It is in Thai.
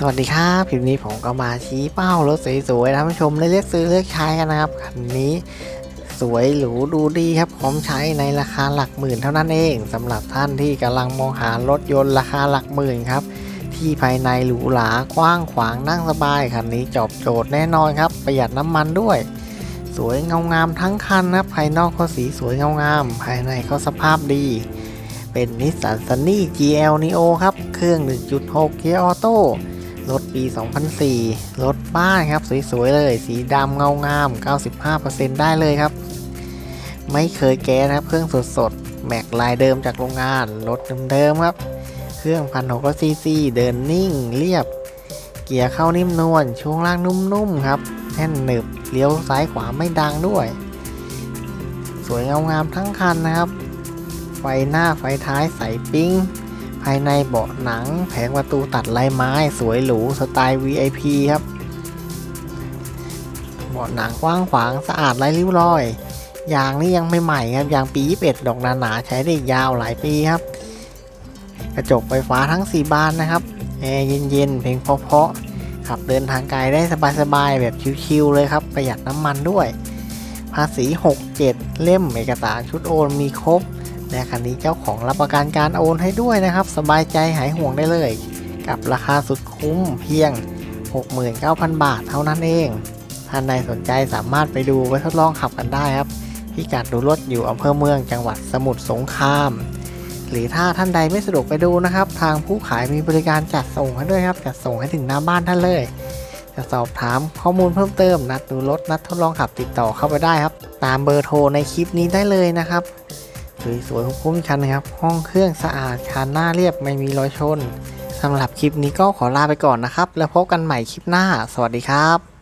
สวัสดีครับคลิปนี้ผมก็มาชี้เป้ารถสวยๆนะท่านผู้ชมได้เลือกซื้อเลือกใช้กันนะครับคันนี้สวยหรูดูดีครับพร้อมใช้ในราคาหลักหมื่นเท่านั้นเองสำหรับท่านที่กำลังมองหารถยนต์ราคาหลักหมื่นครับ ที่ภายในหรูหรากว้างขวางนั่งสบายคันนี้จอบโจทย์แน่นอนครับ ประหยัดน้ำมันด้วย สวยเงางามทั้งคันนะครับภายนอกก็สีสวยเงางาม ภายในก็สภาพดีเป็นนิสสันซันนี่ GL Neo ครับ เครื่อง 1.6 เกียร์ออโต้ รถปี 2004 รถบ้านครับ สวยๆเลย สีดำเงางาม 95%ได้เลยครับ ไม่เคยแก้นะครับ เครื่องสดๆ แม็กลายเดิมจากโรงงาน รถเดิมๆครับ เครื่องพันหกซีซีเดินนิ่งเรียบ เกียร์เข้านิ่มนวล ช่วงล่างนุ่มๆครับ แน่นหนึบ เลี้ยวซ้ายขวาไม่ดังด้วย สวยเงางามทั้งคันนะครับ ไฟหน้าไฟท้ายใสปิ้ง ภายในเบาะหนัง แผงประตูตัดลายไม้สวยหรูสไตล์ VIP ครับ เบาะหนังกว้างขวางสะอาดไร้ริ้วรอยยางนี่ยังไม่ใหม่ครับยางปี 21 ดอกหนาๆใช้ได้ยาวหลายปีครับ กระจกไฟฟ้าทั้ง 4 บานนะครับแอร์เย็นๆเพลงเพราะๆขับเดินทางไกลได้สบายๆแบบชิวๆเลยครับ ประหยัดน้ำมันด้วย ภาษี 67 เล่มเอกสารชุดโอนมีครบ และคันนี้เจ้าของรับประกันการโอนให้ด้วยนะครับ สบายใจหายห่วงได้เลย กับราคาสุดคุ้มเพียง 69,000 บาทเท่านั้นเอง ท่านใดสนใจสามารถไปดูไว้ทดลองขับกันได้ครับพิกัดดูรถอยู่อำเภอเมืองจังหวัดสมุทรสงคราม หรือถ้าท่านใดไม่สะดวกไปดูนะครับ ทางผู้ขายมีบริการจัดส่งให้ด้วยครับจัดส่งให้ถึงหน้าบ้านท่านเลย จะสอบถามข้อมูลเพิ่มเติมนัดดูรถนัดทดลองขับติดต่อเข้าไปได้ครับ ตามเบอร์โทรในคลิปนี้ได้เลยนะครับ สวยๆคุ้มๆคันนะครับ ห้องเครื่องสะอาดคานหน้าเรียบไม่มีรอยชนสำหรับคลิปนี้ก็ขอลาไปก่อนนะครับ แล้วพบกันใหม่คลิปหน้า สวัสดีครับ